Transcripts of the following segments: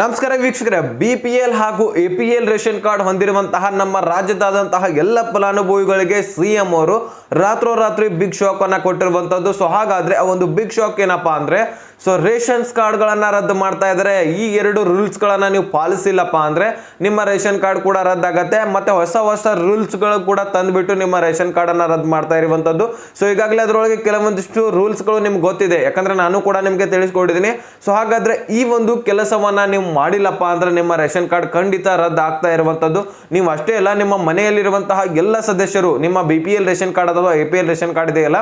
ನಮಸ್ಕಾರ ವೀಕ್ಷಕರೇ B P L ಹಾಗೂ A P L ration card ಹೊಂದಿರುವಂತಹ ನಮ್ಮ ರಾಜ್ಯದಾದಂತಹ ಎಲ್ಲ ಫಲಾನುಭವಿಗಳಿಗೆ ಸಿ ಎಂ ಅವರು ರಾತ್ರೋರಾತ್ರಿ ಬಿಗ್ ಶಾಕ್ ಅನ್ನ ಕೊಟ್ಟಿರುವಂತದ್ದು. ಸೊ ಹಾಗಾದ್ರೆ ಆ ಒಂದು ಬಿಗ್ ಶಾಕ್ ಏನಪ್ಪಾ ಅಂದ್ರೆ ಸೊ ರೇಷನ್ಸ್ ಕಾರ್ಡ್ಗಳನ್ನು ರದ್ದು ಮಾಡ್ತಾ ಇದ್ದಾರೆ ಈ ಎರಡು ರೂಲ್ಸ್ ಗಳನ್ನ ನೀವು ಪಾಲಿಸಿಲ್ಲಪ್ಪ ಅಂದ್ರೆ ನಿಮ್ಮ ರೇಷನ್ ಕಾರ್ಡ್ ಕೂಡ ರದ್ದಾಗತ್ತೆ, ಮತ್ತೆ ಹೊಸ ಹೊಸ ರೂಲ್ಸ್ಗಳು ಕೂಡ ತಂದ್ಬಿಟ್ಟು ನಿಮ್ಮ ರೇಷನ್ ಕಾರ್ಡನ್ನು ರದ್ದು ಮಾಡ್ತಾ ಇರುವಂತದ್ದು. ಸೊ ಈಗಾಗಲೇ ಅದರೊಳಗೆ ಕೆಲವೊಂದಿಷ್ಟು ರೂಲ್ಸ್ಗಳು ನಿಮ್ಗೆ ಗೊತ್ತಿದೆ. ಯಾಕಂದರೆ ನಾನು ಕೂಡ ನಿಮಗೆ ತಿಳಿಸ್ಕೊಟ್ಟಿದ್ದೀನಿ ಸೊ ಹಾಗಾದ್ರೆ ಈ ಒಂದು ಕೆಲಸವನ್ನ ನೀವು ಮಾಡಿಲ್ಲಪ್ಪ ಅಂದ್ರೆ ನಿಮ್ಮ ರೇಷನ್ ಕಾರ್ಡ್ ಖಂಡಿತ ರದ್ದು ಆಗ್ತಾ ಇರುವಂತದ್ದು. ನೀವು ಅಷ್ಟೇ ಅಲ್ಲ, ನಿಮ್ಮ ಮನೆಯಲ್ಲಿರುವಂತಹ ಎಲ್ಲ ಸದಸ್ಯರು, ನಿಮ್ಮ ಬಿ ರೇಷನ್ ಕಾರ್ಡ್ ಅಥವಾ ಎ ರೇಷನ್ ಕಾರ್ಡ್ ಇದೆಯಲ್ಲ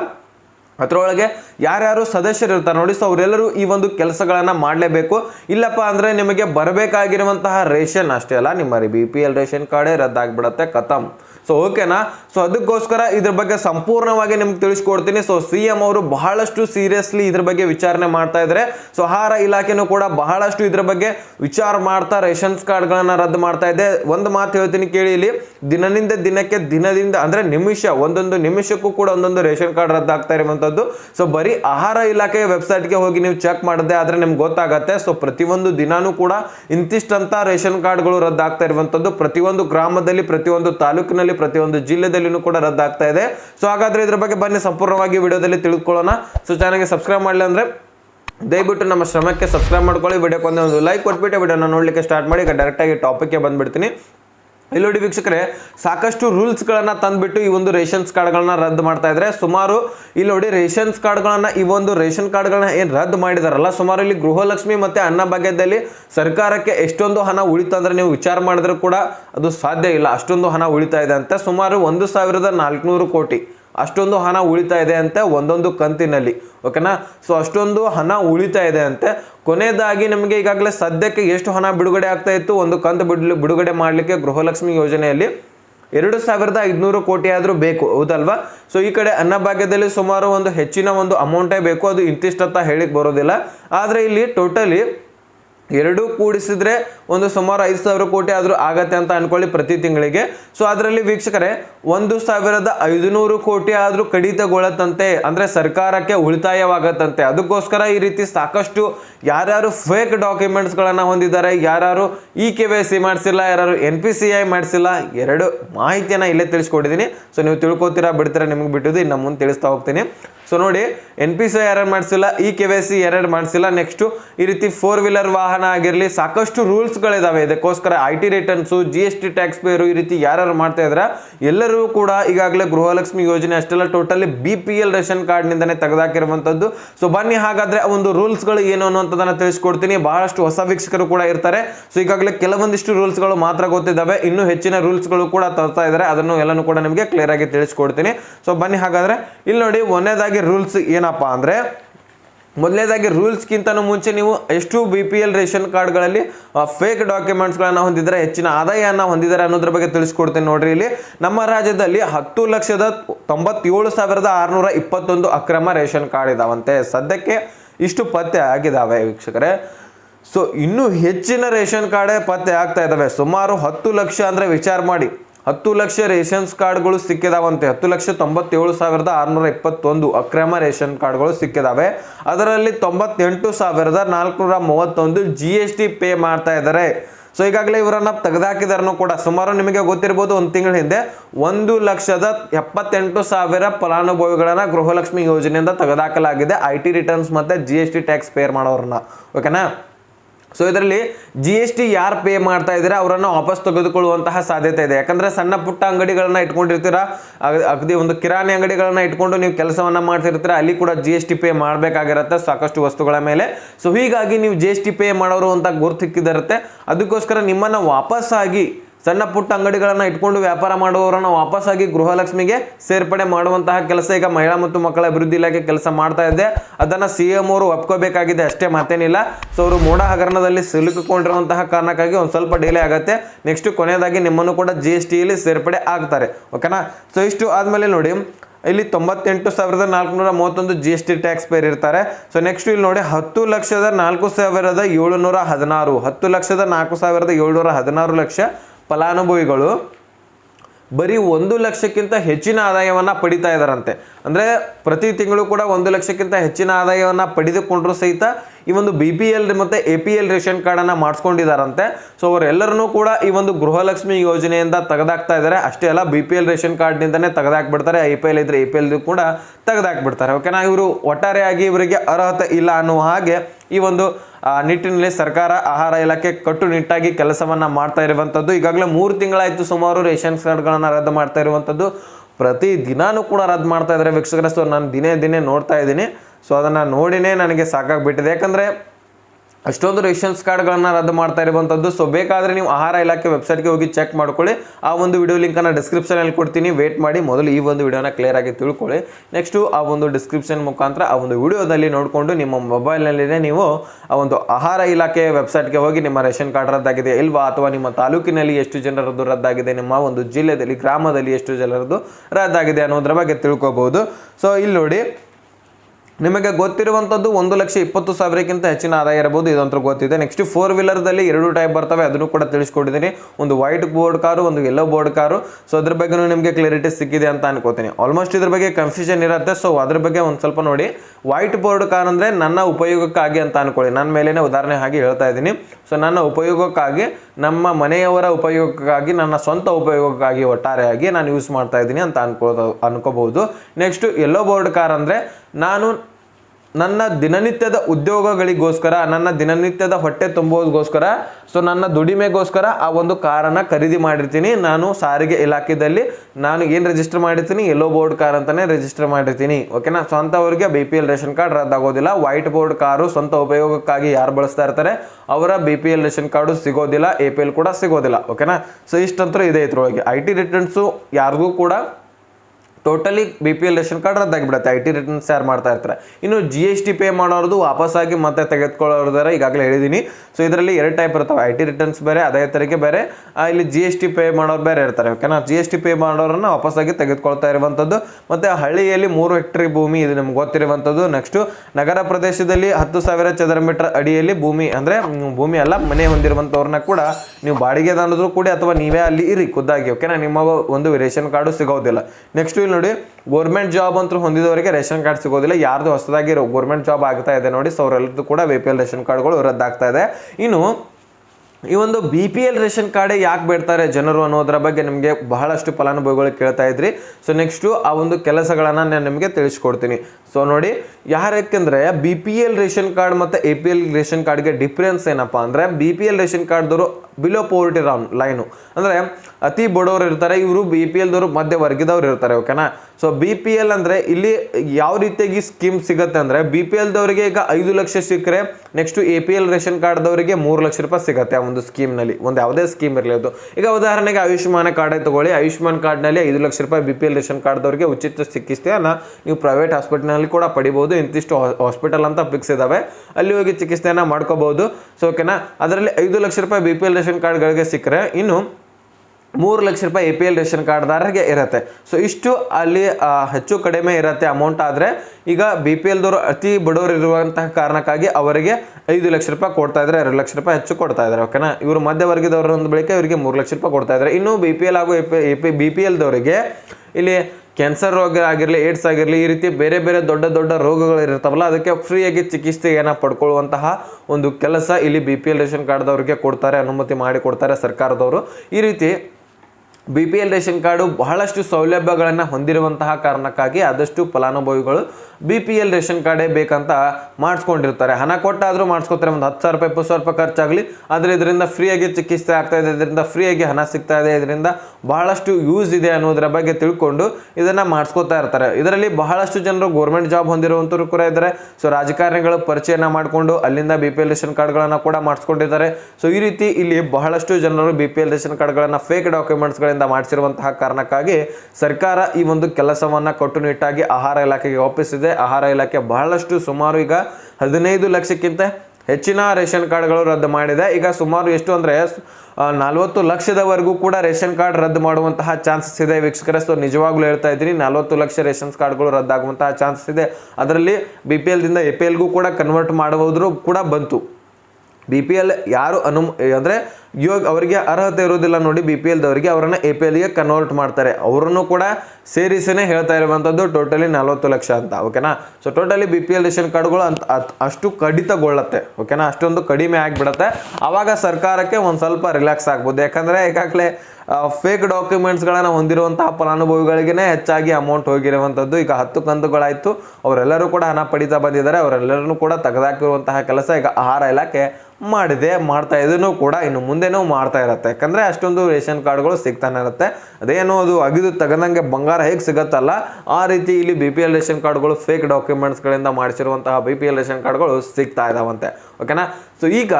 ಅದರೊಳಗೆ ಯಾರ್ಯಾರು ಸದಸ್ಯರು ಇರ್ತಾರೆ ನೋಡಿ ಸೊ ಅವರೆಲ್ಲರೂ ಈ ಒಂದು ಕೆಲಸಗಳನ್ನ ಮಾಡಲೇಬೇಕು. ಇಲ್ಲಪ್ಪ ಅಂದ್ರೆ ನಿಮಗೆ ಬರಬೇಕಾಗಿರುವಂತಹ ರೇಷನ್ ಅಷ್ಟೇ ಅಲ್ಲ, ನಿಮ್ಮ ಬಿ ಪಿ ಎಲ್ ರೇಷನ್ ಕಾರ್ಡೇ ರದ್ದಾಗ್ಬಿಡತ್ತೆ ಖತಮ್ ಸೊ ಓಕೆನಾ ಸೊ ಅದಕ್ಕೋಸ್ಕರ ಇದ್ರ ಬಗ್ಗೆ ಸಂಪೂರ್ಣವಾಗಿ ನಿಮ್ಗೆ ತಿಳಿಸ್ಕೊಡ್ತೀನಿ. ಸೊ ಸಿ ಎಂ ಅವರು ಬಹಳಷ್ಟು ಸೀರಿಯಸ್ಲಿ ಇದ್ರ ಬಗ್ಗೆ ವಿಚಾರಣೆ ಮಾಡ್ತಾ ಇದ್ದಾರೆ ಸೊ ಆಹಾರ ಇಲಾಖೆನೂ ಕೂಡ ಬಹಳಷ್ಟು ಇದ್ರ ಬಗ್ಗೆ ವಿಚಾರ ಮಾಡ್ತಾ ರೇಷನ್ಸ್ ಕಾರ್ಡ್ಗಳನ್ನು ರದ್ದು ಮಾಡ್ತಾ ಇದೆ. ಒಂದು ಮಾತು ಹೇಳ್ತೀನಿ ಕೇಳಿ ಇಲ್ಲಿ. ದಿನದಿಂದ ದಿನಕ್ಕೆ ದಿನದಿಂದ ಅಂದ್ರೆ ನಿಮಿಷ, ಒಂದೊಂದು ನಿಮಿಷಕ್ಕೂ ಕೂಡ ಒಂದೊಂದು ರೇಷನ್ ಕಾರ್ಡ್ ರದ್ದಾಗ್ತಾ ಇರುವಂಥದ್ದು ಸೊ ಬರೀ ಆಹಾರ ಇಲಾಖೆಯ ವೆಬ್ಸೈಟ್ಗೆ ಹೋಗಿ ನೀವು ಚೆಕ್ ಮಾಡದೆ ಆದ್ರೆ ನಿಮ್ಗೆ ಗೊತ್ತಾಗತ್ತೆ. ಸೊ ಪ್ರತಿಯೊಂದು ದಿನಾನೂ ಕೂಡ ಇಂತಿಷ್ಟಂತ ರೇಷನ್ ಕಾರ್ಡ್ಗಳು ರದ್ದಾಗ್ತಾ ಇರುವಂಥದ್ದು ಪ್ರತಿಯೊಂದು ಗ್ರಾಮದಲ್ಲಿ, ಪ್ರತಿಯೊಂದು ತಾಲೂಕಿನಲ್ಲಿ ಪ್ರತಿಯೊಂದು ಜಿಲ್ಲೆದಲ್ಲಿನೂ ಕೂಡ ರದ್ದಾಗ್ತಾ ಇದೆ. ಸೊ ಹಾಗಾದ್ರೆ ಇದ್ರ ಬಗ್ಗೆ ಬನ್ನಿ ಸಂಪೂರ್ಣವಾಗಿ ವಿಡಿಯೋದಲ್ಲಿ ತಿಳ್ಕೊಳ್ಳೋಣ. ಸೊ ಚಾನಲ್ಗೆ ಸಬ್ಸ್ಕ್ರೈಬ್ ಮಾಡಲಿ ಅಂದ್ರೆ ದಯವಿಟ್ಟು ನಮ್ಮ ಶ್ರಮಕ್ಕೆ ಸಬ್ಸ್ಕ್ರೈಬ್ ಮಾಡ್ಕೊಳ್ಳಿ. ವಿಡಿಯೋಕ್ಕೆ ಒಂದೇ ಒಂದು ಲೈಕ್ ಕೊಟ್ಬಿಟ್ಟು ವಿಡಿಯೋನ ನೋಡಲಿಕ್ಕೆ ಸ್ಟಾರ್ಟ್ ಮಾಡಿ. ಈಗ ಡೈರೆಕ್ಟಾಗಿ ಟಾಪಿಕ್ಗೆ ಬಂದ್ಬಿಡ್ತೀನಿ. ಇಲ್ಲಿ ನೋಡಿ ವೀಕ್ಷಕರೇ, ಸಾಕಷ್ಟು ರೂಲ್ಸ್ಗಳನ್ನು ತಂದ್ಬಿಟ್ಟು ಈ ಒಂದು ರೇಷನ್ಸ್ ಕಾರ್ಡ್ಗಳನ್ನ ರದ್ದು ಮಾಡ್ತಾ ಇದ್ರೆ, ಸುಮಾರು ಇಲ್ಲಿ ನೋಡಿ ರೇಷನ್ಸ್ ಕಾರ್ಡ್ಗಳನ್ನ, ಈ ಒಂದು ರೇಷನ್ ಕಾರ್ಡ್ಗಳನ್ನ ಏನು ರದ್ದು ಮಾಡಿದಾರಲ್ಲ, ಸುಮಾರು ಇಲ್ಲಿ ಗೃಹಲಕ್ಷ್ಮಿ ಮತ್ತೆ ಅನ್ನಭಾಗ್ಯದಲ್ಲಿ ಸರ್ಕಾರಕ್ಕೆ ಎಷ್ಟೊಂದು ಹಣ ಉಳಿತಂದ್ರೆ ನೀವು ವಿಚಾರ ಮಾಡಿದ್ರೆ ಕೂಡ ಅದು ಸಾಧ್ಯ ಇಲ್ಲ. ಅಷ್ಟೊಂದು ಹಣ ಉಳಿತಾ ಇದೆ ಅಂತ ಸುಮಾರು ಒಂದು ಸಾವಿರದ ನಾಲ್ಕುನೂರು ಕೋಟಿ. ಅಷ್ಟೊಂದು ಹಣ ಉಳಿತಾ ಇದೆ ಅಂತೆ ಒಂದೊಂದು ಕಂತಿನಲ್ಲಿ ಓಕೆನಾ ಸೊ ಅಷ್ಟೊಂದು ಹಣ ಉಳಿತಾ ಇದೆ ಅಂತೆ. ಕೊನೆಯದಾಗಿ ನಮಗೆ ಈಗಾಗಲೇ ಸದ್ಯಕ್ಕೆ ಎಷ್ಟು ಹಣ ಬಿಡುಗಡೆ ಆಗ್ತಾ ಇತ್ತು? ಒಂದು ಕಂತು ಬಿಡ್ಲಿ ಬಿಡುಗಡೆ ಮಾಡಲಿಕ್ಕೆ ಗೃಹಲಕ್ಷ್ಮಿ ಯೋಜನೆಯಲ್ಲಿ ಎರಡು ಸಾವಿರದ ಐದುನೂರು ಕೋಟಿ ಆದರೂ ಬೇಕು, ಹೌದಲ್ವಾ? ಸೊ ಈ ಕಡೆ ಅನ್ನಭಾಗ್ಯದಲ್ಲಿ ಸುಮಾರು ಒಂದು ಹೆಚ್ಚಿನ ಒಂದು ಅಮೌಂಟೇ ಬೇಕು, ಅದು ಇಂತಿಷ್ಟಂತ ಹೇಳಿಕ್ಕೆ ಬರೋದಿಲ್ಲ. ಆದರೆ ಇಲ್ಲಿ ಟೋಟಲಿ ಎರಡೂ ಕೂಡಿಸಿದ್ರೆ ಒಂದು ಸುಮಾರು ಐದು ಸಾವಿರ ಕೋಟಿ ಆದರೂ ಆಗತ್ತೆ ಅಂತ ಅನ್ಕೊಳ್ಳಿ ಪ್ರತಿ ತಿಂಗಳಿಗೆ. ಸೊ ಅದರಲ್ಲಿ ವೀಕ್ಷಕರೇ, ಒಂದು ಸಾವಿರದ ಐದುನೂರು ಕೋಟಿ ಆದರೂ ಕಡಿತಗೊಳ್ಳತ್ತಂತೆ. ಅಂದರೆ ಸರ್ಕಾರಕ್ಕೆ ಉಳಿತಾಯವಾಗತ್ತಂತೆ. ಅದಕ್ಕೋಸ್ಕರ ಈ ರೀತಿ ಸಾಕಷ್ಟು ಯಾರ್ಯಾರು ಫೇಕ್ ಡಾಕ್ಯುಮೆಂಟ್ಸ್ಗಳನ್ನು ಹೊಂದಿದ್ದಾರೆ, ಯಾರ್ಯಾರು ಇ ಕೆ ವೈ ಸಿ ಮಾಡಿಸಿಲ್ಲ ಯಾರು ಎನ್ ಪಿ ಸಿ ಐ ಮಾಡಿಸಿಲ್ಲ, ಎರಡು ಮಾಹಿತಿಯನ್ನು ಇಲ್ಲೇ ತಿಳಿಸ್ಕೊಟ್ಟಿದ್ದೀನಿ. ಸೊ ನೀವು ತಿಳ್ಕೊತೀರಾ, ಬಿಡ್ತೀರಾ, ನಿಮಗೆ ಬಿಟ್ಟಿದ್ದು ಇನ್ನು ಮುಂದೆ ತಿಳಿಸ್ತಾ ಹೋಗ್ತೀನಿ. ಸೊ ನೋಡಿ, ಎನ್ ಪಿ ಸಿ ಯಾರ್ಯಾರು ಮಾಡಿಸಿಲ್ಲ, ಇ ಕೆ ವೈ ಸಿ ಎರಡು ಮಾಡಿಸಿಲ್ಲ, ನೆಕ್ಸ್ಟು ಈ ರೀತಿ ಫೋರ್ ವೀಲರ್ ವಾಹನ ಆಗಿರಲಿ, ಸಾಕಷ್ಟು ರೂಲ್ಸ್ಗಳಿದಾವೆ ಇದಕ್ಕೋಸ್ಕರ I T returns G S T tax payer ಈ ರೀತಿ ಯಾರು ಮಾಡ್ತಾ ಇದ್ರೆ, ಎಲ್ಲರೂ ಕೂಡ ಈಗಾಗಲೇ ಗೃಹಲಕ್ಷ್ಮಿ ಯೋಜನೆ ಅಷ್ಟೆಲ್ಲ totally B P L ration ಕಾರ್ಡ್ನಿಂದನೇ ತೆಗೆದಾಕಿರುವಂಥದ್ದು ಸೊ ಬನ್ನಿ, ಹಾಗಾದ್ರೆ ಆ ಒಂದು ರೂಲ್ಸ್ಗಳು ಏನು ಅನ್ನುವಂಥದ್ದನ್ನು ತಿಳಿಸ್ಕೊಡ್ತೀನಿ. ಬಹಳಷ್ಟು ಹೊಸ ವೀಕ್ಷಕರು ಕೂಡ ಇರ್ತಾರೆ. ಸೊ ಈಗಾಗಲೇ ಕೆಲವೊಂದಿಷ್ಟು ರೂಲ್ಸ್ಗಳು ಮಾತ್ರ ಗೊತ್ತಿದ್ದಾವೆ. ಇನ್ನೂ ಹೆಚ್ಚಿನ ರೂಲ್ಸ್ಗಳು ಕೂಡ ತರ್ತಾ ಇದ್ದಾರೆ. ಅದನ್ನು ಎಲ್ಲನೂ ಕೂಡ ನಿಮಗೆ ಕ್ಲಿಯರ್ ಆಗಿ ತಿಳಿಸ್ಕೊಡ್ತೀನಿ. ಸೊ ಬನ್ನಿ, ಹಾಗಾದ್ರೆ ಇಲ್ಲಿ ನೋಡಿ ಒಂದೇದಾಗಿ ರೂಲ್ಸ್ ಏನಪ್ಪಾ ಅಂದ್ರೆ ಮೊದಲನೇದಾಗಿ ರೂಲ್ಸ್ಗಿಂತನೂ ಮುಂಚೆ ನೀವು ಎಷ್ಟು ಬಿ ಪಿ ಎಲ್ ರೇಷನ್ ಕಾರ್ಡ್ಗಳಲ್ಲಿ ಫೇಕ್ ಡಾಕ್ಯುಮೆಂಟ್ಸ್ಗಳನ್ನು ಹೊಂದಿದರೆ ಹೆಚ್ಚಿನ ಆದಾಯವನ್ನು ಹೊಂದಿದ್ದಾರೆ ಅನ್ನೋದ್ರ ಬಗ್ಗೆ ತಿಳಿಸ್ಕೊಡ್ತೇನೆ ನೋಡ್ರಿ ಇಲ್ಲಿ. ನಮ್ಮ ರಾಜ್ಯದಲ್ಲಿ ಹತ್ತು ಲಕ್ಷದ ತೊಂಬತ್ತೇಳು ಸಾವಿರದ ಆರುನೂರ ಇಪ್ಪತ್ತೊಂದು ಅಕ್ರಮ ರೇಷನ್ ಕಾರ್ಡ್ ಇದಾವಂತೆ. ಸದ್ಯಕ್ಕೆ ಇಷ್ಟು ಪತ್ತೆ ಆಗಿದಾವೆ ವೀಕ್ಷಕರೇ. ಸೊ ಇನ್ನೂ ಹೆಚ್ಚಿನ ರೇಷನ್ ಕಾರ್ಡೇ ಪತ್ತೆ ಆಗ್ತಾ ಇದ್ದಾವೆ ಸುಮಾರು ಹತ್ತು ಲಕ್ಷ ಅಂದರೆ ವಿಚಾರ ಮಾಡಿ. ಹತ್ತು ಲಕ್ಷ ರೇಷನ್ಸ್ ಕಾರ್ಡ್ಗಳು ಸಿಕ್ಕಿದಾವಂತೆ. ಹತ್ತು ಲಕ್ಷ ತೊಂಬತ್ತೇಳು ಸಾವಿರದ ಆರುನೂರ ಇಪ್ಪತ್ತೊಂದು ಅಕ್ರಮ ರೇಷನ್ ಕಾರ್ಡ್ಗಳು ಸಿಕ್ಕಿದಾವೆ. ಅದರಲ್ಲಿ ತೊಂಬತ್ತೆಂಟು ಸಾವಿರದ ನಾಲ್ಕುನೂರ ಮೂವತ್ತೊಂದು ಜಿ ಎಸ್ ಟಿ ಪೇ ಮಾಡ್ತಾ ಇದ್ದಾರೆ. ಸೊ ಈಗಾಗಲೇ ಇವರನ್ನ ತೆಗೆದಾಕಿದಾರನು ಕೂಡ ಸುಮಾರು ನಿಮಗೆ ಗೊತ್ತಿರ್ಬೋದು. ಒಂದು ತಿಂಗಳ ಹಿಂದೆ ಒಂದು ಲಕ್ಷದ ಎಪ್ಪತ್ತೆಂಟು ಸಾವಿರ ಫಲಾನುಭವಿಗಳನ್ನ ಗೃಹಲಕ್ಷ್ಮಿ ಯೋಜನೆಯಿಂದ ತೆಗೆದಾಕಲಾಗಿದೆ. ಐ ಟಿ ರಿಟರ್ನ್ಸ್ ಮತ್ತೆ G S T tax payer ಮಾಡೋರನ್ನ. ಓಕೆನಾ ಸೊ ಇದರಲ್ಲಿ ಜಿ ಎಸ್ ಟಿ ಯಾರು ಪೇ ಮಾಡ್ತಾ ಇದ್ದೀರಾ, ಅವರನ್ನು ವಾಪಸ್ ತೆಗೆದುಕೊಳ್ಳುವಂತಹ ಸಾಧ್ಯತೆ ಇದೆ. ಯಾಕಂದರೆ ಸಣ್ಣ ಪುಟ್ಟ ಅಂಗಡಿಗಳನ್ನ ಇಟ್ಕೊಂಡಿರ್ತೀರಾ, ಅಗ- ಅಗದಿ ಒಂದು ಕಿರಾಣಿ ಅಂಗಡಿಗಳನ್ನು ಇಟ್ಕೊಂಡು ನೀವು ಕೆಲಸವನ್ನು ಮಾಡ್ತಿರ್ತೀರಾ, ಅಲ್ಲಿ ಕೂಡ ಜಿ ಎಸ್ ಟಿ ಪೇ ಮಾಡಬೇಕಾಗಿರುತ್ತೆ ಸಾಕಷ್ಟು ವಸ್ತುಗಳ ಮೇಲೆ. ಸೊ ಹೀಗಾಗಿ ನೀವು ಜಿ ಎಸ್ ಟಿ ಪೇ ಮಾಡೋರು ಅಂತ ಗುರುತಿಕ್ಕಿದಿರುತ್ತೆ. ಅದಕ್ಕೋಸ್ಕರ ನಿಮ್ಮನ್ನು ವಾಪಸ್ಸಾಗಿ ಸಣ್ಣ ಪುಟ್ಟ ಅಂಗಡಿಗಳನ್ನು ಇಟ್ಕೊಂಡು ವ್ಯಾಪಾರ ಮಾಡುವವರನ್ನ ವಾಪಸ್ಸಾಗಿ ಗೃಹಲಕ್ಷ್ಮಿಗೆ ಸೇರ್ಪಡೆ ಮಾಡುವಂತಹ ಕೆಲಸ ಈಗ ಮಹಿಳಾ ಮತ್ತು ಮಕ್ಕಳ ಅಭಿವೃದ್ಧಿ ಇಲಾಖೆ ಕೆಲಸ ಮಾಡ್ತಾ ಇದೆ. ಅದನ್ನ ಸಿ ಎಂ ಅವರು ಒಪ್ಕೋಬೇಕಾಗಿದೆ, ಅಷ್ಟೇ ಮಾತೇನಿಲ್ಲ. ಸೊ ಅವರು ಮೋಡ ಹಗರಣದಲ್ಲಿ ಸಿಲುಕಿಕೊಂಡಿರುವಂತಹ ಕಾರಣಕ್ಕಾಗಿ ಒಂದು ಸ್ವಲ್ಪ ಡಿಲೇ ಆಗುತ್ತೆ. ನೆಕ್ಸ್ಟ್ ಕೊನೆಯದಾಗಿ ನಿಮ್ಮನ್ನು ಕೂಡ ಜಿ ಎಸ್ ಟಿಯಲ್ಲಿ ಸೇರ್ಪಡೆ ಆಗ್ತಾರೆ. ಓಕೆನಾ ಸೊ ಇಷ್ಟು ಆದಮೇಲೆ ನೋಡಿ, ಇಲ್ಲಿ ತೊಂಬತ್ತೆಂಟು ಸಾವಿರದ ನಾಲ್ಕುನೂರ ಮೂವತ್ತೊಂದು G S T tax payer ಇರ್ತಾರೆ. ಸೊ ನೆಕ್ಸ್ಟ್ ಇಲ್ಲಿ ನೋಡಿ, ಹತ್ತು ಲಕ್ಷದ ನಾಲ್ಕು ಸಾವಿರದ ಏಳುನೂರ ಹದಿನಾರು, ಹತ್ತು ಲಕ್ಷದ ನಾಲ್ಕು ಸಾವಿರದ ಏಳುನೂರ ಹದಿನಾರು ಲಕ್ಷ ಫಲಾನುಭವಿಗಳು ಬರೀ ಒಂದು ಲಕ್ಷಕ್ಕಿಂತ ಹೆಚ್ಚಿನ ಆದಾಯವನ್ನು ಪಡಿತಾ ಇದ್ದಾರಂತೆ. ಅಂದರೆ ಪ್ರತಿ ತಿಂಗಳು ಕೂಡ ಒಂದು ಲಕ್ಷಕ್ಕಿಂತ ಹೆಚ್ಚಿನ ಆದಾಯವನ್ನು ಪಡೆದುಕೊಂಡ್ರು ಸಹಿತ ಈ ಒಂದು ಬಿ ಪಿ ಎಲ್ ಮತ್ತು ಎ ಪಿ ಎಲ್ ರೇಷನ್ ಕಾರ್ಡನ್ನು ಮಾಡಿಸ್ಕೊಂಡಿದ್ದಾರಂತೆ. ಸೊ ಅವರೆಲ್ಲರೂ ಕೂಡ ಈ ಒಂದು ಗೃಹಲಕ್ಷ್ಮಿ ಯೋಜನೆಯಿಂದ ತೆಗೆದಾಕ್ತಾ ಇದ್ದಾರೆ. ಅಷ್ಟೇ ಅಲ್ಲ ಬಿ ಪಿ ಎಲ್ ರೇಷನ್ ಕಾರ್ಡ್ನಿಂದನೇ ತೆಗೆದಾಕ್ಬಿಡ್ತಾರೆ. ಐ ಪಿ ಎಲ್ ಇದ್ರೆ ಐ ಪಿ ಎಲ್ ಕೂಡ ತೆಗೆದಾಕ್ಬಿಡ್ತಾರೆ. ಓಕೆನಾ ಇವರು ಒಟ್ಟಾರೆಯಾಗಿ ಇವರಿಗೆ ಅರ್ಹತೆ ಇಲ್ಲ ಅನ್ನುವ ಹಾಗೆ ಈ ಒಂದು ಆ, ನಿಟ್ಟಿನಲ್ಲಿ ಸರ್ಕಾರ ಆಹಾರ ಇಲಾಖೆ ಕಟ್ಟುನಿಟ್ಟಾಗಿ ಕೆಲಸವನ್ನ ಮಾಡ್ತಾ ಇರುವಂಥದ್ದು ಈಗಾಗಲೇ ಮೂರು ತಿಂಗಳಾಯಿತು ಸುಮಾರು ರೇಷನ್ ಕಾರ್ಡ್ಗಳನ್ನು ರದ್ದು ಮಾಡ್ತಾ ಇರುವಂಥದ್ದು ಪ್ರತಿ ದಿನಾನೂ ಕೂಡ ರದ್ದು ಮಾಡ್ತಾ ಇದ್ದಾರೆ ವೀಕ್ಷಕರ. ಸೊ ನಾನು ದಿನೇ ದಿನೇ ನೋಡ್ತಾ ಇದ್ದೀನಿ. ಸೊ ಅದನ್ನು ನೋಡಿನೇ ನನಗೆ ಸಾಕಾಗಿಬಿಟ್ಟಿದೆ. ಯಾಕಂದರೆ ಅಷ್ಟೊಂದು ರೇಷನ್ಸ್ ಕಾರ್ಡ್ಗಳನ್ನು ರದ್ದು ಮಾಡ್ತಾ ಇರುವಂಥದ್ದು ಸೊ ಬೇಕಾದರೆ ನೀವು ಆಹಾರ ಇಲಾಖೆ ವೆಬ್ಸೈಟ್ಗೆ ಹೋಗಿ ಚೆಕ್ ಮಾಡ್ಕೊಳ್ಳಿ. ಆ ಒಂದು ವಿಡಿಯೋ ಲಿಂಕನ್ನು ಡಿಸ್ಕ್ರಿಪ್ಷನಲ್ಲಿ ಕೊಡ್ತೀನಿ. ವೇಟ್ ಮಾಡಿ. ಮೊದಲು ಈ ಒಂದು ವಿಡಿಯೋನ ಕ್ಲಿಯರ್ ಆಗಿ ತಿಳ್ಕೊಳ್ಳಿ. ನೆಕ್ಸ್ಟು ಆ ಒಂದು ಡಿಸ್ಕ್ರಿಪ್ಷನ್ ಮುಖಾಂತರ ಆ ಒಂದು ವಿಡಿಯೋದಲ್ಲಿ ನೋಡಿಕೊಂಡು ನಿಮ್ಮ ಮೊಬೈಲ್ನಲ್ಲಿನೇ ನೀವು ಆ ಒಂದು ಆಹಾರ ಇಲಾಖೆ ವೆಬ್ಸೈಟ್ಗೆ ಹೋಗಿ ನಿಮ್ಮ ರೇಷನ್ ಕಾರ್ಡ್ ರದ್ದಾಗಿದೆ. ಇಲ್ವಾ? ಅಥವಾ ನಿಮ್ಮ ತಾಲೂಕಿನಲ್ಲಿ ಎಷ್ಟು ಜನರದ್ದು ರದ್ದಾಗಿದೆ? ನಿಮ್ಮ ಒಂದು ಜಿಲ್ಲೆಯಲ್ಲಿ ಗ್ರಾಮದಲ್ಲಿ ಎಷ್ಟು ಜನರದ್ದು ರದ್ದಾಗಿದೆ ಅನ್ನೋದ್ರ ಬಗ್ಗೆ ತಿಳ್ಕೊಬೋದು ಸೊ ಇಲ್ಲಿ ನೋಡಿ. ನಿಮಗೆ ಗೊತ್ತಿರುವಂಥದ್ದು ಒಂದು ಲಕ್ಷ ಇಪ್ಪತ್ತು ಸಾವಿರಕ್ಕಿಂತ ಹೆಚ್ಚಿನ ಆದಾಯ ಇರಬಹುದು. ಇದಂತೂ ಗೊತ್ತಿದೆ. ನೆಕ್ಸ್ಟ್ ಫೋರ್ ವೀಲರ್ದಲ್ಲಿ ಎರಡು ಟೈಪ್ ಬರ್ತವೆ. ಅದನ್ನು ಕೂಡ ತಿಳಿಸ್ಕೊಟ್ಟಿದ್ದೀನಿ. ಒಂದು ವೈಟ್ ಬೋರ್ಡ್ ಕಾರು ಒಂದು ಯೆಲ್ಲೋ ಬೋರ್ಡ್ ಕಾರು ಸೊ ಅದ್ರ ಬಗ್ಗೆನೂ ನಿಮಗೆ ಕ್ಲಾರಿಟಿ ಸಿಕ್ಕಿದೆ ಅಂತ ಅನ್ಕೋತೀನಿ. ಆಲ್ಮೋಸ್ಟ್ ಇದ್ರ ಬಗ್ಗೆ ಕನ್ಫ್ಯೂಷನ್ ಇರುತ್ತೆ. ಸೊ ಅದ್ರ ಬಗ್ಗೆ ಒಂದು ಸ್ವಲ್ಪ ನೋಡಿ. ವೈಟ್ ಬೋರ್ಡ್ ಕಾರ್ ಅಂದರೆ ನನ್ನ ಉಪಯೋಗಕ್ಕಾಗಿ ಅಂತ ಅನ್ಕೊಳ್ಳಿ. ನನ್ನ ಮೇಲೇ ಉದಾಹರಣೆ ಹಾಗೆ ಹೇಳ್ತಾ ಇದ್ದೀನಿ. ಸೊ ನನ್ನ ಉಪಯೋಗಕ್ಕಾಗಿ ನಮ್ಮ ಮನೆಯವರ ಉಪಯೋಗಕ್ಕಾಗಿ, ನನ್ನ ಸ್ವಂತ ಉಪಯೋಗಕ್ಕಾಗಿ ಒಟ್ಟಾರೆಯಾಗಿ ನಾನು ಯೂಸ್ ಮಾಡ್ತಾ ಇದ್ದೀನಿ ಅಂತ ಅನ್ಕೋ ಅನ್ಕೋಬಹುದು. ನೆಕ್ಸ್ಟು ಎಲ್ಲೋ ಬೋರ್ಡ್ ಕಾರ್ ಅಂದರೆ ನಾನು ನನ್ನ ದಿನನಿತ್ಯದ ಉದ್ಯೋಗಗಳಿಗೋಸ್ಕರ, ನನ್ನ ದಿನನಿತ್ಯದ ಹೊಟ್ಟೆ ತುಂಬೋದಕ್ಕೋಸ್ಕರ ಸೊ ನನ್ನ ದುಡಿಮೆಗೋಸ್ಕರ ಆ ಒಂದು ಕಾರನ್ನು ಖರೀದಿ ಮಾಡಿರ್ತೀನಿ. ನಾನು ಸಾರಿಗೆ ಇಲಾಖೆಯಲ್ಲಿ ನಾನು ಏನು ರಿಜಿಸ್ಟರ್ ಮಾಡಿರ್ತೀನಿ? ಯೆಲ್ಲೋ ಬೋರ್ಡ್ ಕಾರ್ ಅಂತಲೇ ರಿಜಿಸ್ಟರ್ ಮಾಡಿರ್ತೀನಿ. ಓಕೆನಾ ಸ್ವಂತವರಿಗೆ B P L ration card ರದ್ದಾಗೋದಿಲ್ಲ. White board car ಸ್ವಂತ ಉಪಯೋಗಕ್ಕಾಗಿ ಯಾರು ಬಳಸ್ತಾ ಇರ್ತಾರೆ, ಅವರ B P L ration card ಸಿಗೋದಿಲ್ಲ. ಎ ಪಿ ಎಲ್ ಕೂಡ ಸಿಗೋದಿಲ್ಲ. ಓಕೆನಾ ಸೊ ಇಷ್ಟಂತೂ ಇದೆ ಇದ್ರೊಳಗೆ. ಐ ಟಿ ರಿಟರ್ನ್ಸು ಯಾರಿಗೂ ಕೂಡ totally B P L ration card ರದ್ದಾಗಿಬಿಡುತ್ತೆ I T returns ಯಾರು ಮಾಡ್ತಾ ಇರ್ತಾರೆ? ಇನ್ನು ಜಿ ಎಸ್ ಟಿ ಪೇ ಮಾಡೋದು ವಾಪಸ್ಸಾಗಿ ಮತ್ತೆ ತೆಗೆದುಕೊಳ್ಳೋದಾರೆ ಈಗಾಗಲೇ ಹೇಳಿದ್ದೀನಿ ಸೊ ಇದರಲ್ಲಿ ಎರಡು ಟೈಪ್ ಇರ್ತವೆ ಐ ಟಿ ರಿಟರ್ನ್ಸ್ ಬೇರೆ ಅದೇ ತೆರಿಗೆ ಬೇರೆ. ಇಲ್ಲಿ ಜಿ ಎಸ್ ಟಿ ಪೇ ಮಾಡೋರು ಬೇರೆ ಇರ್ತಾರೆ. ಓಕೆನಾ ಜಿ ಎಸ್ ಟಿ ಪೇ ಮಾಡೋರನ್ನ ವಾಪಸ್ಸಾಗಿ ತೆಗೆದುಕೊಳ್ತಾ ಇರುವಂಥದ್ದು. ಮತ್ತು ಹಳ್ಳಿಯಲ್ಲಿ ಮೂರು ಹೆಕ್ಟ್ರಿ ಭೂಮಿ ಇದು ನಿಮ್ಗೆ ಗೊತ್ತಿರುವಂಥದ್ದು. ನೆಕ್ಸ್ಟು ನಗರ ಪ್ರದೇಶದಲ್ಲಿ ಹತ್ತು ಸಾವಿರ ಚದರ ಮೀಟರ್ ಅಡಿಯಲ್ಲಿ ಭೂಮಿ ಅಂದರೆ ಭೂಮಿ ಅಲ್ಲ, ಮನೆ ಹೊಂದಿರುವಂಥವ್ರನ್ನ ಕೂಡ ನೀವು ಬಾಡಿಗೆ ದಾನದ್ರು ಕೂಡ ಅಥವಾ ನೀವೇ ಅಲ್ಲಿ ಇರಿ ಖುದ್ದಾಗಿ. ಓಕೆನಾ ನಿಮ್ಮ ಒಂದು ರೇಷನ್ ಕಾರ್ಡು ಸಿಗೋದಿಲ್ಲ. ನೆಕ್ಸ್ಟು ಇಲ್ಲಿ ನೋಡಿ ಗೌರ್ಮೆಂಟ್ ಜಾಬ್ ಅಂತೂ ಹೊಂದಿದವರಿಗೆ ರೇಷನ್ ಕಾರ್ಡ್ ಸಿಗೋದಿಲ್ಲ. ಯಾರ್ದು ಹೊಸದಾಗಿ ಗೌರ್ಮೆಂಟ್ ಜಾಬ್ ಆಗ್ತಾ ಇದೆ ನೋಡಿ, ಸೊ ಕೂಡ ಬಿ ಪಿ ಎಲ್ ರೇಷನ್ ಕಾರ್ಡ್ಗಳು ರದ್ದಾಗ್ತಾ ಇದೆ. ಇನ್ನು, ಈ ಒಂದು ಬಿ ಪಿ ಎಲ್ ರೇಷನ್ ಕಾರ್ಡೇ ಯಾಕೆ ಬಿಡ್ತಾರೆ ಜನರು ಅನ್ನೋದ್ರ ಬಗ್ಗೆ ನಿಮಗೆ ಬಹಳಷ್ಟು ಫಲಾನುಭವಿಗಳು ಕೇಳ್ತಾ ಇದ್ರಿ. ಸೊ ನೆಕ್ಸ್ಟು ಆ ಒಂದು ಕೆಲಸಗಳನ್ನು ನಾನು ನಿಮಗೆ ತಿಳಿಸ್ಕೊಡ್ತೀನಿ. ಸೊ ನೋಡಿ ಯಾರಕ್ಕೆಂದರೆ B P L ration card ಮತ್ತು ಎ ಪಿ ಎಲ್ ರೇಷನ್ ಕಾರ್ಡ್ಗೆ ಡಿಫ್ರೆನ್ಸ್ ಏನಪ್ಪ ಅಂದರೆ ಬಿ ಪಿ ಎಲ್ ರೇಷನ್ ಕಾರ್ಡ್ದವರು ಬಿಲೋ ಪೋವರ್ಟಿ ರಾನ್ ಲೈನು ಅಂದರೆ ಅತಿ ಬಡವರು ಇರ್ತಾರೆ, ಇವರು ಬಿ ಪಿ ಎಲ್ದವರು ಮಧ್ಯವರ್ಗದವ್ರು ಇರ್ತಾರೆ ಓಕೆನಾ ಸೊ ಬಿ ಪಿ ಎಲ್ ಅಂದರೆ ಇಲ್ಲಿ ಯಾವ ರೀತಿಯಾಗಿ ಸ್ಕೀಮ್ ಸಿಗುತ್ತೆ ಅಂದರೆ ಬಿ ಪಿ ಎಲ್ದವರಿಗೆ ಈಗ ಐದು ಲಕ್ಷ ಸಿಕ್ಕರೆ next A P L ration ಕಾರ್ಡ್ದವರಿಗೆ ಮೂರು ಲಕ್ಷ ರೂಪಾಯಿ ಸಿಗುತ್ತೆ ಆ ಒಂದು ಸ್ಕೀಮ್ನಲ್ಲಿ ಒಂದು ಯಾವುದೇ ಸ್ಕೀಮ್ ಇರಲಿ ಅದು. ಈಗ ಉದಾಹರಣೆಗೆ ಆಯುಷ್ಮಾನ್ ಕಾರ್ಡ್ ತಗೊಳ್ಳಿ, ಆಯುಷ್ಮಾನ್ ಕಾರ್ಡ್ನಲ್ಲಿ ಐದು ಲಕ್ಷ ರೂಪಾಯಿ ಬಿ ಪಿ ಎಲ್ ರೇಷನ್ ಕಾರ್ಡ್ದವರಿಗೆ ಉಚಿತ ಚಿಕಿತ್ಸೆಯನ್ನು ನೀವು ಪ್ರೈವೇಟ್ ಹಾಸ್ಪಿಟಲ್ನಲ್ಲಿ ಕೂಡ ಪಡಿಬೋದು. ಇಂತಿಷ್ಟು ಹಾಸ್ಪಿಟಲ್ ಅಂತ ಫಿಕ್ಸ್ ಇದ್ದಾವೆ ಅಲ್ಲಿ ಹೋಗಿ ಚಿಕಿತ್ಸೆಯನ್ನು ಮಾಡ್ಕೋಬಹುದು ಸೊ ಓಕೆನಾ ಅದರಲ್ಲಿ ಐದು ಲಕ್ಷ ರೂಪಾಯಿ ಬಿ ಪಿ ಎಲ್ ರೇಷನ್ ಕಾರ್ಡ್ಗಳಿಗೆ ಸಿಕ್ಕರೆ ಇನ್ನು ಮೂರು ಲಕ್ಷ ರೂಪಾಯಿ ಎ ಪಿ ಎಲ್ ರೇಷನ್ ಕಾರ್ಡ್ದಾರರಿಗೆ ಇರುತ್ತೆ. ಸೊ ಇಷ್ಟು ಅಲ್ಲಿ ಹೆಚ್ಚು ಕಡಿಮೆ ಇರುತ್ತೆ ಅಮೌಂಟ್ ಆದರೆ ಈಗ ಬಿ ಪಿ ಎಲ್ದವರು ಅತಿ ಬಡವರು ಇರುವಂತಹ ಕಾರಣಕ್ಕಾಗಿ ಅವರಿಗೆ ಐದು ಲಕ್ಷ ರೂಪಾಯಿ ಕೊಡ್ತಾ ಇದ್ದಾರೆ ಎರಡು ಲಕ್ಷ ರೂಪಾಯಿ ಹೆಚ್ಚು ಕೊಡ್ತಾ ಇದ್ದಾರೆ ಓಕೆನಾ ಇವರು ಮಧ್ಯವರ್ಗದವರು ಒಂದು ಬಳಿಕ ಇವರಿಗೆ ಮೂರು ಲಕ್ಷ ರೂಪಾಯಿ ಕೊಡ್ತಾ ಇದ್ದಾರೆ ಇನ್ನು ಬಿ ಪಿ ಎಲ್ ಹಾಗೂ ಎ ಪಿ ಬಿ ಪಿ ಎಲ್ದವರಿಗೆ ಇಲ್ಲಿ ಕ್ಯಾನ್ಸರ್ ರೋಗ ಆಗಿರಲಿ, ಏಡ್ಸ್ ಆಗಿರಲಿ, ಈ ರೀತಿ ಬೇರೆ ಬೇರೆ ದೊಡ್ಡ ದೊಡ್ಡ ರೋಗಗಳು ಇರ್ತಾವಲ್ಲ ಅದಕ್ಕೆ ಫ್ರೀಯಾಗಿ ಚಿಕಿತ್ಸೆಯನ್ನು ಪಡ್ಕೊಳ್ಳುವಂತಹ ಒಂದು ಕೆಲಸ ಇಲ್ಲಿ ಬಿ ಪಿ ಎಲ್ ರೇಷನ್ ಕಾರ್ಡ್ದವ್ರಿಗೆ ಕೊಡ್ತಾರೆ, ಅನುಮತಿ ಮಾಡಿ ಕೊಡ್ತಾರೆ ಸರ್ಕಾರದವರು. ಈ ರೀತಿ B P L ration card ಬಹಳಷ್ಟು ಸೌಲಭ್ಯಗಳನ್ನು ಹೊಂದಿರುವಂತಹ ಕಾರಣಕ್ಕಾಗಿ ಆದಷ್ಟು ಫಲಾನುಭವಿಗಳು ಬಿ ಪಿ ಎಲ್ ರೇಷನ್ ಕಾರ್ಡೇ ಬೇಕಂತ ಮಾಡಿಸ್ಕೊಂಡಿರ್ತಾರೆ. ಹಣ ಕೊಟ್ಟಾದರೂ ಮಾಡಿಸ್ಕೊತಾರೆ. ಒಂದು ಹತ್ತು ಸಾವಿರ ರೂಪಾಯಿ, ಇಪ್ಪತ್ತು ಸಾವಿರ ರೂಪಾಯಿ ಖರ್ಚಾಗಲಿ. ಆದರೆ ಇದರಿಂದ ಫ್ರೀಯಾಗಿ ಚಿಕಿತ್ಸೆ ಆಗ್ತಾ ಇದೆ. ಇದರಿಂದ ಫ್ರೀಯಾಗಿ ಹಣ ಸಿಗ್ತಾ ಇದೆ. ಇದರಿಂದ ಬಹಳಷ್ಟು ಯೂಸ್ ಇದೆ ಅನ್ನೋದರ ಬಗ್ಗೆ ತಿಳ್ಕೊಂಡು ಇದನ್ನು ಮಾಡಿಸ್ಕೋತಾ ಇರ್ತಾರೆ. ಇದರಲ್ಲಿ ಬಹಳಷ್ಟು ಜನರು ಗೌರ್ಮೆಂಟ್ ಜಾಬ್ ಹೊಂದಿರುವಂಥವ್ರು ಕೂಡ ಇದ್ದಾರೆ. ಸೊ, ರಾಜಕಾರಣಿಗಳು ಪರಿಚಯನ ಮಾಡಿಕೊಂಡು ಅಲ್ಲಿಂದ ಬಿ ಪಿ ಎಲ್ ರೇಷನ್ ಕಾರ್ಡ್ಗಳನ್ನು ಕೂಡ ಮಾಡಿಸ್ಕೊಂಡಿದ್ದಾರೆ. ಸೊ, ಈ ರೀತಿ ಇಲ್ಲಿ ಬಹಳಷ್ಟು ಜನರು ಬಿ ಪಿ ಎಲ್ ರೇಷನ್ ಕಾರ್ಡ್ಗಳನ್ನು ಫೇಕ್ ಡಾಕ್ಯುಮೆಂಟ್ಸ್ಗಳಿಂದ ಮಾಡಿಸಿರುವಂತಹ ಕಾರಣಕ್ಕಾಗಿ ಸರ್ಕಾರ ಈ ಒಂದು ಕೆಲಸವನ್ನು ಕಟ್ಟುನಿಟ್ಟಾಗಿ ಆಹಾರ ಇಲಾಖೆಗೆ ಒಪ್ಪಿಸಿದೆ. ಆಹಾರ ಇಲಾಖೆ ಬಹಳಷ್ಟು ಸುಮಾರು ಈಗ ಹದಿನೈದು ಲಕ್ಷಕ್ಕಿಂತ ಹೆಚ್ಚಿನ ರೇಷನ್ ಕಾರ್ಡ್ಗಳು ರದ್ದು ಮಾಡಿದೆ. ಈಗ ಸುಮಾರು ಎಷ್ಟು ಅಂದರೆ ನಲವತ್ತು ಲಕ್ಷದವರೆಗೂ ಕೂಡ ರೇಷನ್ ಕಾರ್ಡ್ ರದ್ದು ಮಾಡುವಂತಹ ಚಾನ್ಸಸ್ ಇದೆ. ವೀಕ್ಷಕರೇ, ಸೊ ನಿಜವಾಗ್ಲೂ ಹೇಳ್ತಾ ಇದ್ದೀನಿ, ನಲವತ್ತು ಲಕ್ಷ ರೇಷನ್ ಕಾರ್ಡ್ಗಳು ರದ್ದಾಗುವಂತಹ ಚಾನ್ಸಸ್ ಇದೆ. ಅದರಲ್ಲಿ ಬಿ ಪಿ ಎಲ್ದಿಂದ ಎ ಪಿ ಎಲ್ಗೂ ಕೂಡ ಕನ್ವರ್ಟ್ ಮಾಡುವುದ್ರು ಕೂಡ ಬಂತು. ಬಿ ಪಿ ಎಲ್ ಯಾರು ಅನು ಅಂದರೆ ಇವಾಗ ಅವರಿಗೆ ಅರ್ಹತೆ ಇರೋದಿಲ್ಲ ನೋಡಿ ಬಿ ಪಿ ಎಲ್ದವರಿಗೆ ಅವರನ್ನು ಎ ಪಿ ಎಲ್ಗೆ ಕನ್ವರ್ಟ್ ಮಾಡ್ತಾರೆ. ಅವರನ್ನು ಕೂಡ ಸೇರಿಸಿನೇ ಹೇಳ್ತಾ ಇರುವಂಥದ್ದು ಟೋಟಲಿ ನಲವತ್ತು ಲಕ್ಷ ಅಂತ ಓಕೆನಾ so totally B P L ration ಕಾರ್ಡ್ಗಳು ಅಂತ ಅಷ್ಟು ಕಡಿತಗೊಳ್ಳುತ್ತೆ ಓಕೆನಾ ಅಷ್ಟೊಂದು ಕಡಿಮೆ ಆಗಿಬಿಡುತ್ತೆ. ಆವಾಗ ಸರ್ಕಾರಕ್ಕೆ ಒಂದು ಸ್ವಲ್ಪ ರಿಲ್ಯಾಕ್ಸ್ ಆಗ್ಬೋದು. ಯಾಕಂದರೆ ಈಗಾಗಲೇ ಫೇಕ್ ಡಾಕ್ಯುಮೆಂಟ್ಸ್ಗಳನ್ನು ಹೊಂದಿರುವಂತಹ ಫಲಾನುಭವಿಗಳಿಗೇ ಹೆಚ್ಚಾಗಿ ಅಮೌಂಟ್ ಹೋಗಿರುವಂಥದ್ದು. ಈಗ ಹತ್ತು ಕಂತುಗಳಾಯಿತು. ಅವರೆಲ್ಲರೂ ಕೂಡ ಹಣ ಪಡಿತಾ ಬಂದಿದ್ದಾರೆ. ಅವರೆಲ್ಲರೂ ಕೂಡ ತೆಗೆದಾಕಿರುವಂತಹ ಕೆಲಸ ಈಗ ಆಹಾರ ಇಲಾಖೆ ಮಾಡಿದೆ, ಮಾಡ್ತಾ ಇದನ್ನು ಕೂಡ ಇನ್ನು ಮುಂದೆನೂ ಮಾಡ್ತಾ ಇರುತ್ತೆ. ಯಾಕಂದರೆ ಅಷ್ಟೊಂದು ರೇಷನ್ ಕಾರ್ಡ್ಗಳು ಸಿಗ್ತಾನೆ ಇರುತ್ತೆ. ಅದೇನೋ ಅದು ಅಗಿದು ತಗದಂಗೆ ಬಂಗಾರ ಹೇಗೆ ಸಿಗುತ್ತಲ್ಲ, ಆ ರೀತಿ ಇಲ್ಲಿ ಬಿ ಪಿ ಎಲ್ ರೇಷನ್ ಕಾರ್ಡ್ಗಳು ಫೇಕ್ ಡಾಕ್ಯುಮೆಂಟ್ಸ್ಗಳಿಂದ ಮಾಡಿಸಿರುವಂತಹ ಬಿ ಪಿ ಎಲ್ ರೇಷನ್ ಕಾರ್ಡ್ಗಳು ಸಿಗ್ತಾ ಇದಾವಂತೆ. ಓಕೆನಾ ಸೊ ಈಗ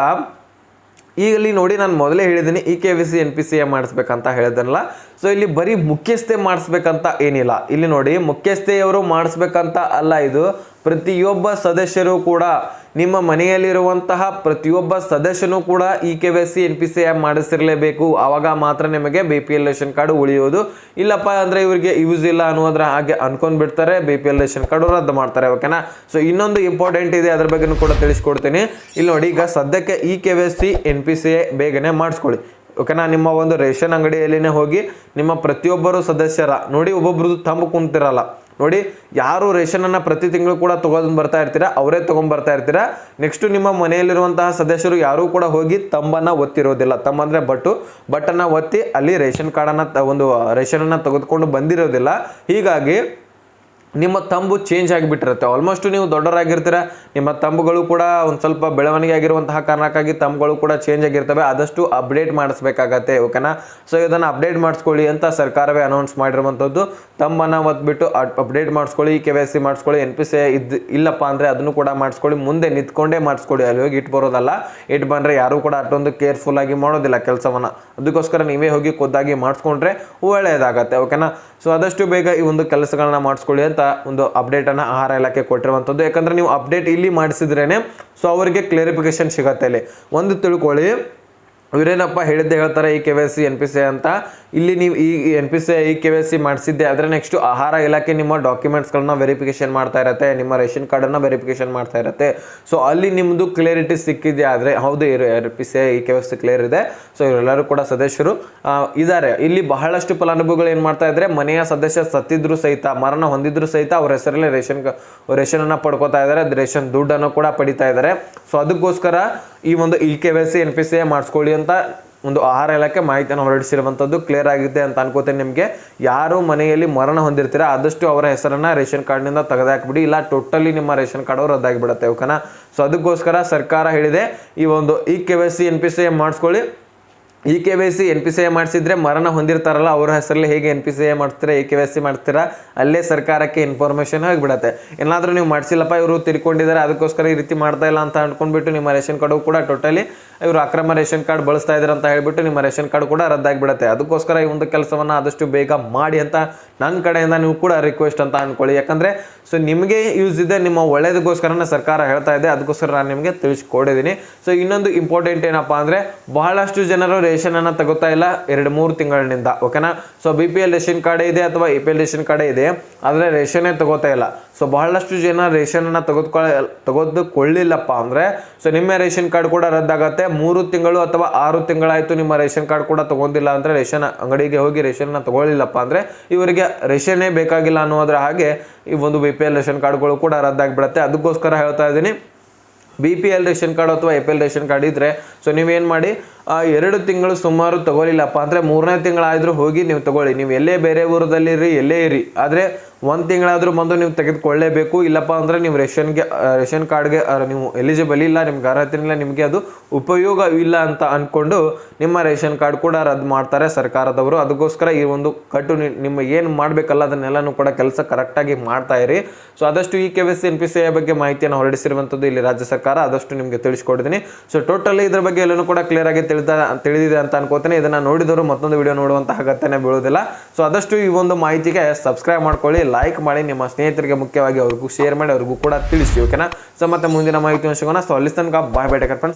ಈಗ ಇಲ್ಲಿ ನೋಡಿ ನಾನು ಮೊದಲೇ ಹೇಳಿದ್ದೀನಿ E K V C N P C A ಮಾಡಿಸ್ಬೇಕಂತ ಹೇಳಿದನಲ್ಲ. ಸೊ ಇಲ್ಲಿ ಬರೀ ಮುಖ್ಯಸ್ಥೆ ಮಾಡಿಸ್ಬೇಕಂತ ಏನಿಲ್ಲ. ಇಲ್ಲಿ ನೋಡಿ ಮುಖ್ಯಸ್ಥೆಯವರು ಮಾಡಿಸ್ಬೇಕಂತ ಅಲ್ಲ ಇದು. ಪ್ರತಿಯೊಬ್ಬ ಸದಸ್ಯರು ಕೂಡ ನಿಮ್ಮ ಮನೆಯಲ್ಲಿರುವಂತಹ ಪ್ರತಿಯೊಬ್ಬ ಸದಸ್ಯನೂ ಕೂಡ E K Y C, N P C ಮಾಡಿಸಿರಲೇಬೇಕು. ಆವಾಗ ಮಾತ್ರ ನಿಮಗೆ B P L ration card ಉಳಿಯೋದು. ಇಲ್ಲಪ್ಪ ಅಂದರೆ ಇವರಿಗೆ ಯೂಸ್ ಇಲ್ಲ ಅನ್ನೋದ್ರ ಹಾಗೆ ಅನ್ಕೊಂಡ್ಬಿಡ್ತಾರೆ B P L ration card ರದ್ದು ಮಾಡ್ತಾರೆ ಓಕೆನಾ ಸೊ ಇನ್ನೊಂದು ಇಂಪಾರ್ಟೆಂಟ್ ಇದೆ, ಅದ್ರ ಬಗ್ಗೆನೂ ಕೂಡ ತಿಳಿಸ್ಕೊಡ್ತೀನಿ. ಇಲ್ಲಿ ನೋಡಿ, ಈಗ ಸದ್ಯಕ್ಕೆ E K Y C, N P C ಬೇಗನೆ ಮಾಡಿಸ್ಕೊಳ್ಳಿ. ಓಕೆನಾ ನಿಮ್ಮ ಒಂದು ರೇಷನ್ ಅಂಗಡಿಯಲ್ಲಿನೇ ಹೋಗಿ ನಿಮ್ಮ ಪ್ರತಿಯೊಬ್ಬರು ಸದಸ್ಯರ, ನೋಡಿ ಒಬ್ಬೊಬ್ರದ್ದು ತಂಬ ಕುಂತಿರಲ್ಲ ನೋಡಿ, ಯಾರು ರೇಷನನ್ನು ಪ್ರತಿ ತಿಂಗಳು ಕೂಡ ತೊಗೊಂಡು ಬರ್ತಾ ಇರ್ತೀರಾ, ಅವರೇ ತೊಗೊಂಡ್ ಬರ್ತಾ ಇರ್ತೀರಾ. ನೆಕ್ಸ್ಟ್ ನಿಮ್ಮ ಮನೆಯಲ್ಲಿರುವಂತಹ ಸದಸ್ಯರು ಯಾರೂ ಕೂಡ ಹೋಗಿ ತಂಬನ್ನು ಒತ್ತಿರೋದಿಲ್ಲ. ತಮ್ಮ ಅಂದರೆ ಬಟ್ಟು. ಬಟ್ಟನ್ನು ಒತ್ತಿ ಅಲ್ಲಿ ರೇಷನ್ ಕಾರ್ಡನ್ನು ಒಂದು ರೇಷನನ್ನು ತೆಗೆದುಕೊಂಡು ಬಂದಿರೋದಿಲ್ಲ. ಹೀಗಾಗಿ ನಿಮ್ಮ ತಂಬು ಚೇಂಜ್ ಆಗಿಬಿಟ್ಟಿರುತ್ತೆ. ಆಲ್ಮೋಸ್ಟ್ ನೀವು ದೊಡ್ಡರಾಗಿರ್ತೀರ ನಿಮ್ಮ ತಂಬುಗಳು ಕೂಡ ಒಂದು ಸ್ವಲ್ಪ ಬೆಳವಣಿಗೆ ಆಗಿರುವಂತಹ ಕಾರಣಕ್ಕಾಗಿ ತಂಬುಗಳು ಕೂಡ ಚೇಂಜ್ ಆಗಿರ್ತವೆ. ಆದಷ್ಟು ಅಪ್ಡೇಟ್ ಮಾಡಿಸ್ಬೇಕಾಗತ್ತೆ ಓಕೆನಾ ಸೊ ಇದನ್ನು ಅಪ್ಡೇಟ್ ಮಾಡಿಸ್ಕೊಳ್ಳಿ ಅಂತ ಸರ್ಕಾರವೇ ಅನೌನ್ಸ್ ಮಾಡಿರುವಂಥದ್ದು. ತಂಬನ್ನು ಒತ್ಬಿಟ್ಟು ಅಪ್ಡೇಟ್ ಮಾಡಿಸ್ಕೊಳ್ಳಿ, ಕೆ ವೈ ಸಿ ಮಾಡಿಸ್ಕೊಳ್ಳಿ ಎನ್ ಪಿ ಸಿ ಇದ್ದು ಇಲ್ಲಪ್ಪ ಅಂದರೆ ಅದನ್ನು ಕೂಡ ಮಾಡಿಸ್ಕೊಳ್ಳಿ, ಮುಂದೆ ನಿಂತ್ಕೊಂಡೇ ಮಾಡಿಸ್ಕೊಳ್ಳಿ. ಅಲ್ಲಿ ಹೋಗಿ ಇಟ್ಟು ಬರೋದಲ್ಲ ಇಟ್ಟು ಬಂದರೆ ಯಾರೂ ಕೂಡ ಅಷ್ಟೊಂದು ಕೇರ್ಫುಲ್ ಆಗಿ ಮಾಡೋದಿಲ್ಲ ಕೆಲಸವನ್ನು. ಅದಕ್ಕೋಸ್ಕರ ನೀವೇ ಹೋಗಿ ಖುದ್ದಾಗಿ ಮಾಡಿಸ್ಕೊಂಡ್ರೆ ಒಳ್ಳೆಯದಾಗತ್ತೆ ಓಕೆನಾ ಸೊ ಆದಷ್ಟು ಬೇಗ ಈ ಒಂದು ಕೆಲಸಗಳನ್ನ ಮಾಡಿಸ್ಕೊಳ್ಳಿ ಅಂತ ಒಂದು ಅಪ್ಡೇಟನ್ನು ಆಹಾರ ಇಲಾಖೆ ಕೊಟ್ಟಿರುವಂಥದ್ದು ಯಾಕಂದರೆ ನೀವು ಅಪ್ಡೇಟ್ ಇಲ್ಲಿ ಮಾಡಿಸಿದ್ರೇ ಸೊ ಅವರಿಗೆ ಕ್ಲಾರಿಫಿಕೇಶನ್ ಸಿಗತ್ತೆ ಇಲ್ಲಿ. ಒಂದು ತಿಳ್ಕೊಳ್ಳಿ. ಇವರೇನಪ್ಪ ಹೇಳಿದ್ದೆ ಹೇಳ್ತಾರೆ E K Y C N P C ಅಂತ. ಇಲ್ಲಿ ನೀವು ಈ N P C E K Y C ಮಾಡಿಸಿದ್ದೆ, ಆದರೆ ನೆಕ್ಸ್ಟ್ ಆಹಾರ ಇಲಾಖೆ ನಿಮ್ಮ ಡಾಕ್ಯುಮೆಂಟ್ಸ್ಗಳನ್ನ ವೆರಿಫಿಕೇಷನ್ ಮಾಡ್ತಾ ಇರುತ್ತೆ, ನಿಮ್ಮ ರೇಷನ್ ಕಾರ್ಡನ್ನು ವೆರಿಫಿಕೇಷನ್ ಮಾಡ್ತಾ ಇರುತ್ತೆ. ಸೊ ಅಲ್ಲಿ ನಿಮ್ಮದು ಕ್ಲಿಯರಿಟಿ ಸಿಕ್ಕಿದೆ ಆದರೆ, ಹೌದು N P C I K Y C clear ಇದೆ. ಸೊ ಇವರೆಲ್ಲರೂ ಕೂಡ ಸದಸ್ಯರು ಇದ್ದಾರೆ ಇಲ್ಲಿ ಬಹಳಷ್ಟು ಫಲಾನುಭವಿಗಳು ಏನು ಮಾಡ್ತಾ ಇದ್ದಾರೆ ಮನೆಯ ಸದಸ್ಯ ಸತ್ತಿದ್ರು ಸಹಿತ ಮರಣ ಹೊಂದಿದ್ರು ಸಹಿತ ಅವ್ರ ಹೆಸರಲ್ಲೇ ರೇಷನ್ ರೇಷನನ್ನು ಪಡ್ಕೋತಾ ಇದ್ದಾರೆ ರೇಷನ್ ದುಡ್ಡನ್ನು ಕೂಡ ಪಡಿತಾ ಇದ್ದಾರೆ ಸೊ ಅದಕ್ಕೋಸ್ಕರ ಈ ಒಂದು E K Y C N P C ಮಾಡಿಸ್ಕೊಳ್ಳಿ ಅಂತ ಒಂದು ಆಹಾರ ಇಲಾಖೆ ಮಾಹಿತಿಯನ್ನು ಹೊರಡಿಸಿರುವಂಥದ್ದು ಕ್ಲಿಯರ್ ಆಗಿದೆ ಅಂತ ಅನ್ಕೋತೇನೆ ನಿಮಗೆ. ಯಾರು ಮನೆಯಲ್ಲಿ ಮರಣ ಹೊಂದಿರ್ತೀರಾ, ಆದಷ್ಟು ಅವರ ಹೆಸರನ್ನು ರೇಷನ್ ಕಾರ್ಡ್ನಿಂದ ತೆಗೆದಾಕ್ಬಿಡಿ, ಇಲ್ಲ ಟೋಟಲಿ ನಿಮ್ಮ ರೇಷನ್ ಕಾರ್ಡ್ ರದ್ದಾಗಿಬಿಡುತ್ತೆ ಓಕೆನಾ ಸೊ ಅದಕ್ಕೋಸ್ಕರ ಸರ್ಕಾರ ಹೇಳಿದೆ, ಈ ಒಂದು E K Y C N P C ಮಾಡಿಸ್ಕೊಳ್ಳಿ. E K Y C N P C A ಮಾಡಿಸಿದ್ರೆ ಮರಣ ಹೊಂದಿರ್ತಾರಲ್ಲ, ಅವ್ರ ಹೆಸರಲ್ಲಿ ಹೇಗೆ ಎನ್ ಪಿ ಸಿ ಎ ಮಾಡ್ತೀರಾ ಇ ಕೆ ವೈ ಸಿ ಮಾಡ್ತೀರಾ, ಅಲ್ಲೇ ಸರ್ಕಾರಕ್ಕೆ ಇನ್ಫಾರ್ಮೇಷನ್ ಆಗಿಬಿಡತ್ತೆ ಏನಾದರೂ ನೀವು ಮಾಡಿಸಿಲ್ಲಪ್ಪ, ಇವರು ತಿರ್ಕೊಂಡಿದ್ದಾರೆ ಅದಕ್ಕೋಸ್ಕರ ಈ ರೀತಿ ಮಾಡ್ತಾ ಇಲ್ಲ ಅಂತ ಅಂದ್ಕೊಂಡ್ಬಿಟ್ಟು ನಿಮ್ಮ ರೇಷನ್ ಕಾರ್ಡು ಕೂಡ ಟೋಟಲಿ ಇವರು ಅಕ್ರಮ ರೇಷನ್ ಕಾರ್ಡ್ ಬಳಸ್ತಾ ಇದ್ದಾರೆ ಅಂತ ಹೇಳಿಬಿಟ್ಟು ನಿಮ್ಮ ರೇಷನ್ ಕಾರ್ಡ್ ಕೂಡ ರದ್ದಾಗಿಬಿಡತ್ತೆ. ಅದಕ್ಕೋಸ್ಕರ ಈ ಒಂದು ಕೆಲಸವನ್ನು ಆದಷ್ಟು ಬೇಗ ಮಾಡಿ ಅಂತ ನನ್ನ ಕಡೆಯಿಂದ ನೀವು ಕೂಡ ರಿಕ್ವೆಸ್ಟ್ ಅಂತ ಅನ್ಕೊಳ್ಳಿ. ಯಾಕಂದರೆ ಸೊ ನಿಮಗೆ ಯೂಸ್ ಇದೆ, ನಿಮ್ಮ ಒಳ್ಳೇದಕ್ಕೋಸ್ಕರನೇ ಸರ್ಕಾರ ಹೇಳ್ತಾ ಇದೆ, ಅದಕ್ಕೋಸ್ಕರ ನಾನು ನಿಮಗೆ ತಿಳಿಸ್ಕೊಡಿದ್ದೀನಿ ಸೊ ಇನ್ನೊಂದು ಇಂಪಾರ್ಟೆಂಟ್ ಏನಪ್ಪ ಅಂದರೆ, ಬಹಳಷ್ಟು ಜನರು ರೇಷನನ್ನು ತಗೋತಾ ಇಲ್ಲ ಎರಡು ಮೂರು ತಿಂಗಳಿನಿಂದ ಓಕೆನಾ so B P L ration ಕಾರ್ಡೇ ಇದೆ ಅಥವಾ ಎ ಪಿ ಎಲ್ ರೇಷನ್ ಕಾರ್ಡೇ ಇದೆ, ಆದರೆ ರೇಷನ್ನೇ ತಗೋತಾ ಇಲ್ಲ. ಸೊ ಬಹಳಷ್ಟು ಜನ ರೇಷನನ್ನು ತೆಗೆದುಕೊಳ್ಳ, ತೆಗೆದುಕೊಳ್ಳಿಲ್ಲಪ್ಪ ಅಂದರೆ ಸೊ ನಿಮ್ಮ ರೇಷನ್ ಕಾರ್ಡ್ ಕೂಡ ರದ್ದಾಗುತ್ತೆ. ಮೂರು ತಿಂಗಳು ಅಥವಾ ಆರು ತಿಂಗಳಾಯಿತು ನಿಮ್ಮ ರೇಷನ್ ಕಾರ್ಡ್ ಕೂಡ ತೊಗೊಂಡಿಲ್ಲ ಅಂದರೆ ರೇಷನ್ ಅಂಗಡಿಗೆ ಹೋಗಿ ರೇಷನ್ನ ತೊಗೊಳ್ಳಿಲ್ಲಪ್ಪ ಅಂದರೆ, ಇವರಿಗೆ ರೇಷನ್ನೇ ಬೇಕಾಗಿಲ್ಲ ಅನ್ನೋದ್ರ ಹಾಗೆ ಈ ಒಂದು ಬಿ ಪಿ ಎಲ್ ರೇಷನ್ ಕಾರ್ಡ್ಗಳು ಕೂಡ ರದ್ದಾಗಿಬಿಡುತ್ತೆ. ಅದಕ್ಕೋಸ್ಕರ ಹೇಳ್ತಾ ಇದ್ದೀನಿ B P L ration card ಅಥವಾ A P L ration card ಇದ್ದರೆ ಸೊ ನೀವೇನು ಮಾಡಿ ಎರಡು ತಿಂಗಳು ಸುಮಾರು ತಗೊಳ್ಳಿಲ್ಲಪ್ಪ. ಅಂದರೆ ಮೂರನೇ ತಿಂಗಳಾದರೂ ಹೋಗಿ ನೀವು ತಗೊಳ್ಳಿ. ನೀವು ಎಲ್ಲೇ ಬೇರೆ ಊರದಲ್ಲಿರಿ ಎಲ್ಲೇ ಇರಿ ಆದರೆ ಒಂದು ತಿಂಗಳಾದರೂ ಬಂದು ನೀವು ತೆಗೆದುಕೊಳ್ಳೇಬೇಕು. ಇಲ್ಲಪ್ಪ ಅಂದರೆ ನೀವು ರೇಷನ್ಗೆ ರೇಷನ್ ಕಾರ್ಡ್ಗೆ ನೀವು ಎಲಿಜಿಬಲ್ ಇಲ್ಲ, ನಿಮ್ಗೆ ಅರ್ಹತೆ ಇಲ್ಲ, ನಿಮಗೆ ಅದು ಉಪಯೋಗ ಇಲ್ಲ ಅಂತ ಅಂದ್ಕೊಂಡು ನಿಮ್ಮ ರೇಷನ್ ಕಾರ್ಡ್ ಕೂಡ ರದ್ದು ಮಾಡ್ತಾರೆ ಸರ್ಕಾರದವರು. ಅದಕ್ಕೋಸ್ಕರ ಈ ಒಂದು ಕಟ್ಟು ನಿಮ್ಮ ಏನು ಮಾಡಬೇಕಲ್ಲ ಅದನ್ನೆಲ್ಲನೂ ಕೂಡ ಕೆಲಸ ಕರೆಕ್ಟಾಗಿ ಮಾಡ್ತಾ ಇರಿ. ಸೊ ಆದಷ್ಟು E K V N P C I ಬಗ್ಗೆ ಮಾಹಿತಿಯನ್ನು ಹೊರಡಿಸಿರುವಂಥದ್ದು ಇಲ್ಲಿ ರಾಜ್ಯ ಸರ್ಕಾರ. ಆದಷ್ಟು ನಿಮಗೆ ತಿಳಿಸ್ಕೊಡ್ತೀನಿ ಸೊ ಟೋಟಲಿ ಇದ್ರ ಬಗ್ಗೆ ಎಲ್ಲನೂ ಕೂಡ ಕ್ಲಿಯರ್ ಆಗಿ ತಿಳಿದ ತಿಳಿದಿದೆ ಅಂತ ಅನ್ಕೋತೇನೆ. ಇದನ್ನು ನೋಡಿದವರು ಮತ್ತೊಂದು ವಿಡಿಯೋ ನೋಡುವಂತಹ ಅಗತ್ಯನೇ ಬೀಳೋದಿಲ್ಲ ಸೊ ಆದಷ್ಟು ಈ ಒಂದು ಮಾಹಿತಿಗೆ ಸಬ್ಸ್ಕ್ರೈಬ್ ಮಾಡ್ಕೊಳ್ಳಿ ಲೈಕ್ ಮಾಡಿ, ನಿಮ್ಮ ಸ್ನೇಹಿತರಿಗೆ ಮುಖ್ಯವಾಗಿ ಅವ್ರಿಗೂ ಶೇರ್ ಮಾಡಿ, ಅವ್ರಿಗೂ ಕೂಡ ತಿಳಿಸಿ ಓಕೆನಾ ಸೊ ಮತ್ತೆ ಮುಂದಿನ ಮಾಹಿತಿ ಸಿಗೋಣ ಸೊ ಅಲ್ಲಿ ತನಕ ಬಾಯ್ ಬೇಟೆ ಫ್ರೆಂಡ್ಸ್